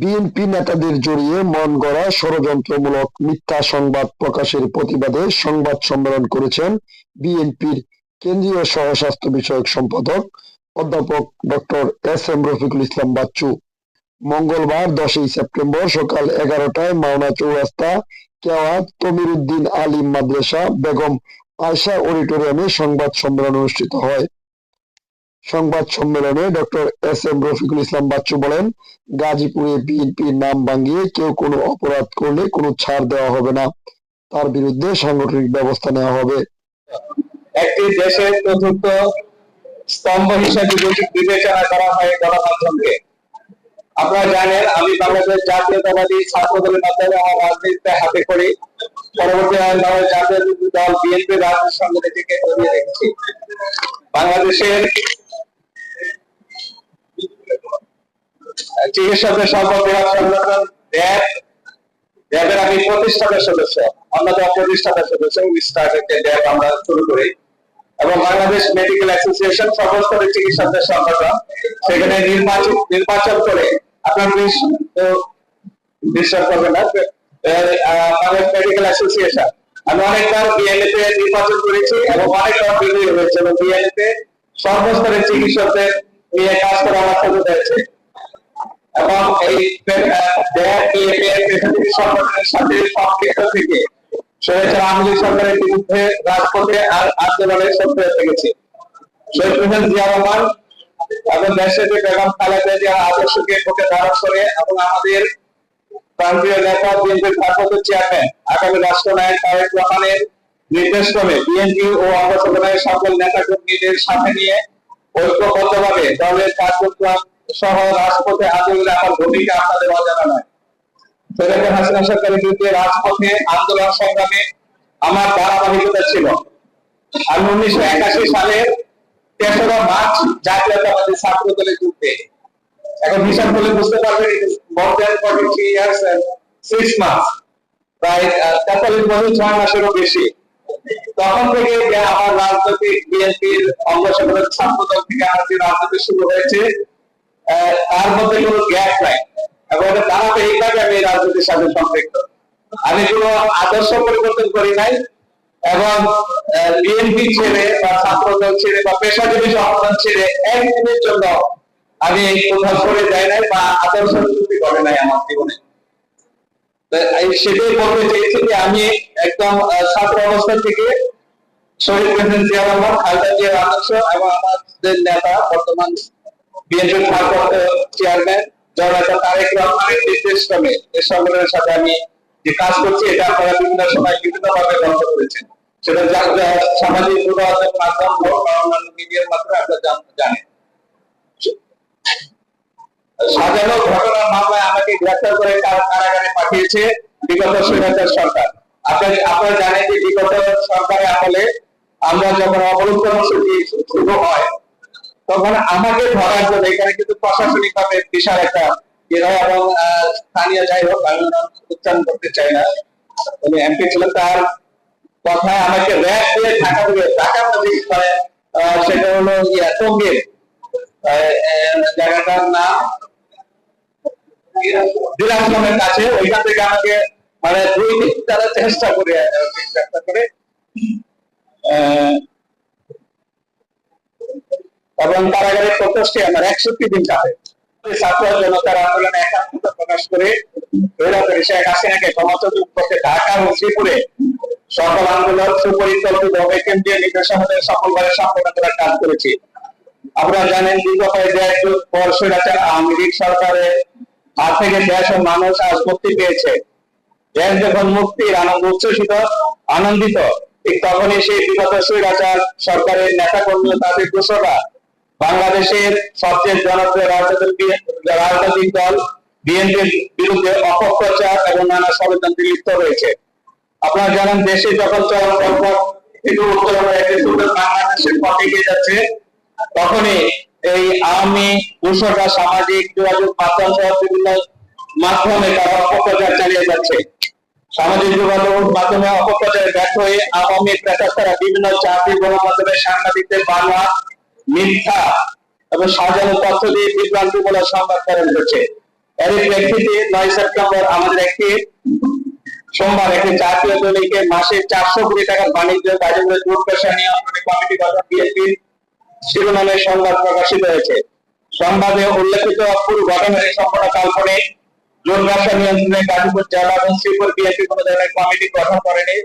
BNP নেতাদের জড়িয়ে মন গড়া ষড়যন্ত্রমূলক মিথ্যা সংবাদ প্রকাশের প্রতিবাদে সংবাদ সম্মেলন করেছেন বিএনপির কেন্দ্রীয় সহস্বাস্থ্য বিষয়ক সম্পাদক অধ্যাপক doctor S M Rafiqul Islam Bachchu. মঙ্গলবার দশই সেপ্টেম্বর সকাল এগারোটায় মাওনা চৌরাস্তা, কেওয়াত তমির উদ্দিন আলিম মাদ্রাসা, বেগম আয়শা অডিটোরিয়ামে সংবাদ সম্মেলন অনুষ্ঠিত হয়। সংবাদ সম্মেলনে doctor S M Rafiqul Islam Bachchu বলেন, গাজীপুরে বিএনপির নাম ভাঙিয়ে কেউ কোনো অপরাধ করলে কোনো ছাড় দেওয়া হবে না। তার বিরুদ্ধে সাংগঠনিক ব্যবস্থা নেওয়া হবে। একটি দেশের চতুর্থ স্তম্ভ হিসেবে যদি বিবেচনা করা হয় গণমাধ্যমকে, আপনারা জানেন, আমি বাংলাদেশ জাতীয়তাবাদী ছাত্র দলের মাধ্যমে আমার রাজনীতিতে হাতে করি। পরবর্তী জাতীয় দল বিএনপি রাজনীতির সঙ্গে নিজেকে জড়িয়ে রেখেছি। বাংলাদেশের র্যাবের আমি সদস্য, অন্যতম সদস্য র্যাব আমরা শুরু করি। এবং বাংলাদেশ মেডিকেল অ্যাসোসিয়েশন সর্বস্তরের চিকিৎসকদের সংগঠন সেখানে নির্বাচন নির্বাচন করে আপনার বিশ্বাস না বাংলাদেশ মেডিকেল অ্যাসোসিয়েশন। আমি অনেকবার নির্বাচন করেছি এবং অনেকবার বিজয়ী হয়েছে এবং বিএনএ তে সর্বস্তরের চিকিৎসকদের নিয়ে কাজ করা আমার সুযোগ হয়েছে। এবং এই আমাদের প্রান্তীয় নেতা বিএনপি ও সকল নেতা কর্মীদের সাথে নিয়ে ঐক্যবদ্ধভাবে দলের কার্যক্রম সহ রাজপথে আন্দোলনে আমার ভূমিকা আপনাদের অজানা নয় ফেরাতে হাসিনা সরকারের বিরুদ্ধে রাজপথে আন্দোলন সংগ্রামে আমার ধারাবাহিকতা ছিল। আমি উনিশশো একাশি সালের তেসরা মার্চ জাতীয়তাবাদী ছাত্র দলে যোগ এখন হিসাব করলে বুঝতে পারবেন more than forty three years six months প্রায় তেতাল্লিশ বছর, ছয় মাসেরও বেশি। তখন থেকে আমার রাজনৈতিক বিএনপির সংগঠন ছাত্র দল থেকে আমার যে রাজনীতি শুরু হয়েছে তার মধ্যে কোনো গ্যাপ নাই। এবং এটা ধারাবাহিকভাবে আমি রাজনীতির সাথে সম্পৃক্ত। আমি কোনো আদর্শ পরিবর্তন করি নাই এবং বিএনপি ছেড়ে বা ছাত্র দল ছেড়ে বা পেশাজীবী সংগঠন ছেড়ে একদিনের জন্য আমি কোথাও সরে যাই নাই বা আদর্শ চুক্তি করে নাই আমার জীবনে। সেটাই বলতে চেয়েছি যে আমি একদম ছাত্র অবস্থা থেকে শহীদ প্রেসিডেন্ট জিয়া রহমান, খালেদা জিয়ার আদর্শ এবং আমাদের নেতা বর্তমান বিএনপির ভারপ্রাপ্ত চেয়ারম্যান তারেক রহমানের নির্দেশ ক্রমে এই সংগঠনের সাথে আমি যে কাজ করছি, এটা আপনারা বিভিন্ন সময় বিভিন্ন ভাবে লক্ষ্য করেছেন। সেটা সামাজিক মাধ্যম হোক বা অন্যান্য মিডিয়ার মাধ্যমে আপনারা জান- জানেন। সাজানো ঘটনার মামলায় আমাকে গ্রেফতার করে কারাগারে পাঠিয়েছে বিগত স্বৈরাচার সরকার। আপনার, আপনারা জানেন যে বিগত সরকারের আমলে আমরা যখন অবরোধ কর্মসূচি শুরু হয় তখন আমাকে ধরার জন্য এখানে কিন্তু প্রশাসনিক ভাবে বিশাল একটা এবং স্থানীয় যাই হোক, আমি উচ্চারণ করতে চাই না। উনি এমপি ছিলেন, তার কথায় আমাকে র্যাব দিয়ে ঢাকা থেকে ঢাকা নদী করে সেটা হলো ইয়া টঙ্গীর জায়গাটার নাম দিরাজগঞ্জের কাছে। ওইখান থেকে আমাকে মানে দুই দিন তারা চেষ্টা করে চেষ্টা করে। এবং কারাগারে প্রকোষ্ঠে আমার একষট্টি দিন কাটে। ছাত্র আন্দোলনে একাত্মতা প্রকাশ করে শেখ হাসিনাকে করতে ঢাকা ও শ্রীপুরে সকল আন্দোলন সুপরিকল্পিত ভাবে কেন্দ্রীয় নির্দেশনাদের সফলভাবে সম্পন্ন করার কাজ করেছি। আপনারা জানেন দীর্ঘ যুগ পর স্বৈরাচার আওয়ামী লীগ থেকে দেশ ও মানুষ আজ মুক্তি পেয়েছে। দেশ যখন মুক্তির আনন্দ উচ্ছ্বসিত, আনন্দিত, ঠিক তখনই সেই বিগত স্বৈরাচার সরকারের নেতা কর্মী তাদের দোষরা বাংলাদেশের সবচেয়ে জনপ্রিয় রাজনৈতিক দল বিএনপির বিরুদ্ধে অপপ্রচার এবং নানা ষড়যন্ত্রে লিপ্ত রয়েছে আপনারা জানেন, দেশে যখন বাংলাদেশের পথে এগিয়ে যাচ্ছে, তখনই এই আওয়ামী দূষণরা সামাজিক যোগাযোগ মাধ্যম সহ বিভিন্ন মাধ্যমে তারা অপপ্রচার চালিয়ে যাচ্ছে। সামাজিক যোগাযোগ মাধ্যমে অপপ্রচারে ব্যর্থ হয়ে আওয়ামী প্রেতারা বিভিন্ন চাকরি গণমাধ্যমে সাংবাদিকদের বাংলা মিথ্যা এবং সাজানো তথ্য দিয়ে বিভ্রান্তিমূলক সংবাদ প্রেরণ করছে এর প্রেক্ষিতে নয় সেপ্টেম্বর আমাদের একটি সোমবার একটি জাতীয় দলীকে মাসে চারশো কোটি টাকার বাণিজ্য কার্যক্রমে দুর্দশা নিয়ন্ত্রণে কমিটি গঠন বিএনপির শিরোনামে সংবাদ প্রকাশিত হয়েছে। সংবাদে উল্লেখিত পুরো ঘটনার সম্পূর্ণ কাল্পনিক জোর ব্যবসা নিয়ন্ত্রণে গাজীপুর জেলা এবং শ্রীপুর বিএনপি কোনো ধরনের কমিটি গঠন করেনি।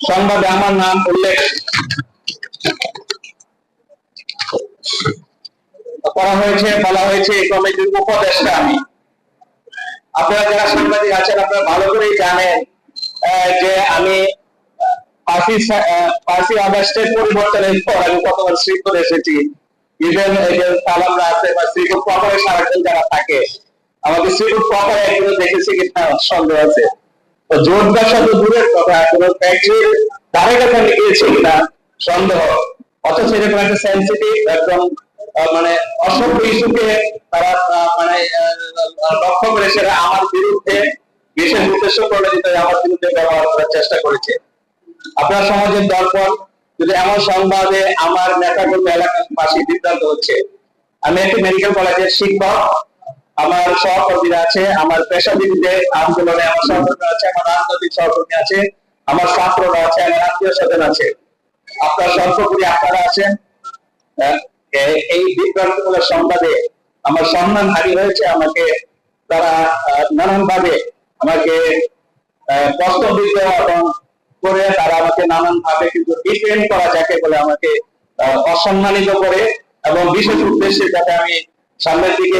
সংবাদে আমার নাম উল্লেখ করা হয়েছে, বলা হয়েছে কমিটির উপদেষ্টা আমি। আপনারা যারা সাংবাদিক আছেন, আপনারা ভালো করেই জানেন যে আমি পাঁচই আগস্টের পরিবর্তনের পর আমি কতবার শ্রীপুর এসেছি। ইভেন সালামরা আছে বা শ্রীপুর প্রপারে সারাদিন যারা থাকে, আমাদের শ্রীপুর প্রপারে একদিন দেখেছি কিনা সন্দেহ আছে। তো জোট ব্যবসা তো দূরের কথা, কোনো ফ্যাক্টরির ধারে কাছে আমি গিয়েছি কিনা সন্দেহ। অথচ এরকম একটা সেন্সিটিভ একদম মানে অসভ্য ইস্যুকে তারা মানে লক্ষ্য করে সেটা আমার বিরুদ্ধে বিশেষ উদ্দেশ্য করে দিতে আমার বিরুদ্ধে ব্যবহার করার চেষ্টা করেছে। আপনার সমাজের দর্পণ, যদি এমন সংবাদে আমার নেতাকর্মী এলাকার পাশে বিভ্রান্ত হচ্ছে, আমি একটি মেডিকেল কলেজের শিক্ষক, আমার সহকর্মীরা আছে, আমার পেশাজীবীদের আন্দোলনে আমার সহকর্মী আছে, আমার রাজনৈতিক সহকর্মী আছে, আমার ছাত্ররা আছে, আমার আত্মীয় স্বজন আছে। আপনার সর্বোপরি আপনারা আছেন। এই বিভ্রান্তিমূলক সংবাদে আমার সম্মান হারি হয়েছে। আমাকে তারা নানান ভাবে আমাকে দিতে এবং করে তারা আমাকে নানান ভাবে কিন্তু ডিফেন্ড করা যাকে বলে আমাকে অসম্মানিত করে এবং বিশেষ উদ্দেশ্যে যাতে আমি সামনের দিকে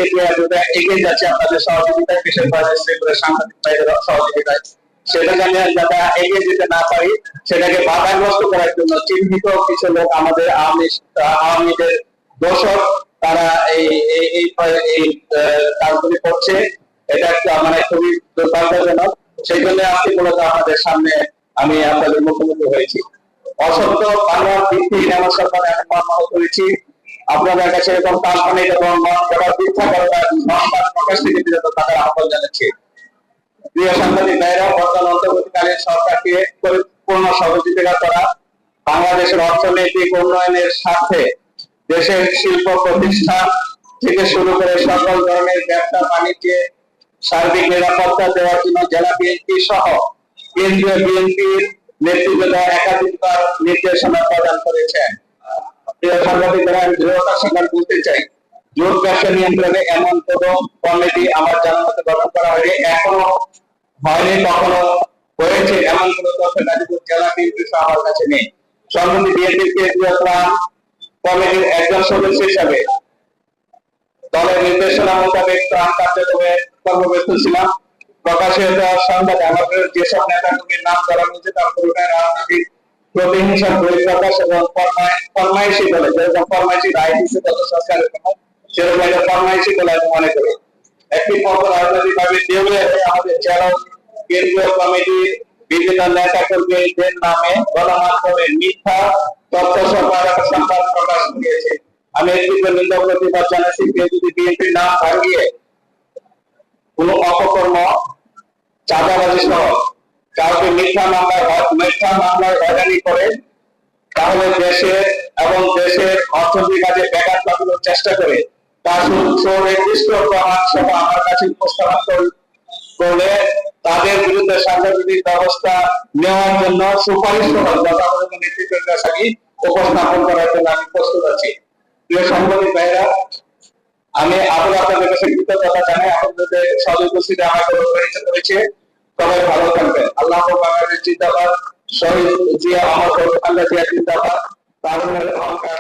এগিয়ে যাচ্ছি, আপনাদের সহযোগিতায় বিশেষভাবে সাংবাদিক ভাইদের সহযোগিতায়। সেটা জানি যাতে এগিয়ে যেতে না পারি, সেটাকে বাধাগ্রস্ত করার জন্য চিহ্নিত কিছু লোক আমাদের আওয়ামী আওয়ামীদের দোষক তারা এই এই কাজগুলি করছে। এটা একটা মানে খুবই দুর্ভাগ্যজনক। সেই জন্য আজকে মূলত আপনাদের সামনে আমি আপনাদের মুখোমুখি হয়েছি। অসত্য বাংলার ভিত্তিহীন আমার সরকার এখন মর্মাহত করেছি আপনাদের কাছে এরকম কাল্পনিক এবং মন প্রকাশ থেকে বিরত থাকার আহ্বান জানাচ্ছি। প্রিয় সাংবাদিক ভাইরা, বর্তমান অন্তর্বর্তীকালীন সরকারকে পরিপূর্ণ সহযোগিতা করা বাংলাদেশের অর্থনৈতিক উন্নয়নের স্বার্থে দেশের শিল্প প্রতিষ্ঠান থেকে শুরু করে সকল ধরনের ব্যবসা, বাণিজ্যে সার্বিক নিরাপত্তা দেওয়ার জন্য জেলা বিএনপি সহ কেন্দ্রীয় বিএনপির নেতৃত্বে একাধিকবার নির্দেশনা প্রদান করেছেন প্রিয় সাংবাদিকরা আমি দৃঢ়তার সঙ্গে বলতে চাই। জোট ব্যবসা নিয়ন্ত্রণে এমন কোন কমিটি আমার জানার মতে গঠন করা হয়নি। এখনও হয়নি কখনো হয়েছে, এমন কোন তথ্য গাজীপুর জেলা বিএনপি আমার কাছে নেই। কেন্দ্রীয় ত্রাণ কমিটির একজন সদস্য হিসাবে দলের নির্দেশনা মোতাবেক ত্রাণ কার্যক্রমে কর্মব্যস্ত ছিলাম। প্রকাশিত সংবাদে আমাদের যেসব নেতা নাম ধরা হয়েছে, তার পুরোটাই রাজনৈতিক প্রতিহিংসার বই প্রকাশ এবং ফরমাইশি বলে যেরকম ফরমাইশি রাজনীতি গত সরকারের সেরকম একটা ফরমাইশি বলে আমি মনে করি। একটি পক্ষ রাজনৈতিক ভাবে দেউলে আমাদের জেলা কেন্দ্রীয় কমিটির বিভিন্ন নেতা কর্মীদের নামে গণমাধ্যমে মিথ্যা তথ্য সরকার সংবাদ প্রকাশ করিয়েছে আমি এর তীব্র নিন্দা প্রতিবাদ জানাচ্ছি, কেউ যদি বিএনপির নাম ভাঙিয়ে কোন অপকর্ম, চাঁদাবাজি সহ কাউকে মিথ্যা মামলায় মিথ্যা মামলায় হয়রানি করে, তাহলে দেশের এবং দেশের অর্থনৈতিক কাজে ব্যাঘাত লাগানোর চেষ্টা করে তার সুনির্দিষ্ট প্রমাণ সহ আমার কাছে উপস্থাপন করলে তাদের বিরুদ্ধে সাংগঠনিক ব্যবস্থা নেওয়ার জন্য সুপারিশ সহ যথাযথ নেতৃত্বের কাছে আমি উপস্থাপন করার জন্য আমি প্রস্তুত আছি। প্রিয় সাংবাদিক ভাইরা আমি আবার আপনাদের কাছে কৃতজ্ঞতা জানাই। আপনাদের সহযোগ উপস্থিতি আমাকে অনুপ্রাণিত করেছে সবাই ভালো থাকবেন। আল্লাহ বাংলাদেশ জিন্দাবাদ। শহীদ জিয়া আমার আল্লাহ জিয়া জিন্দাবাদ। তারুণের অহংকার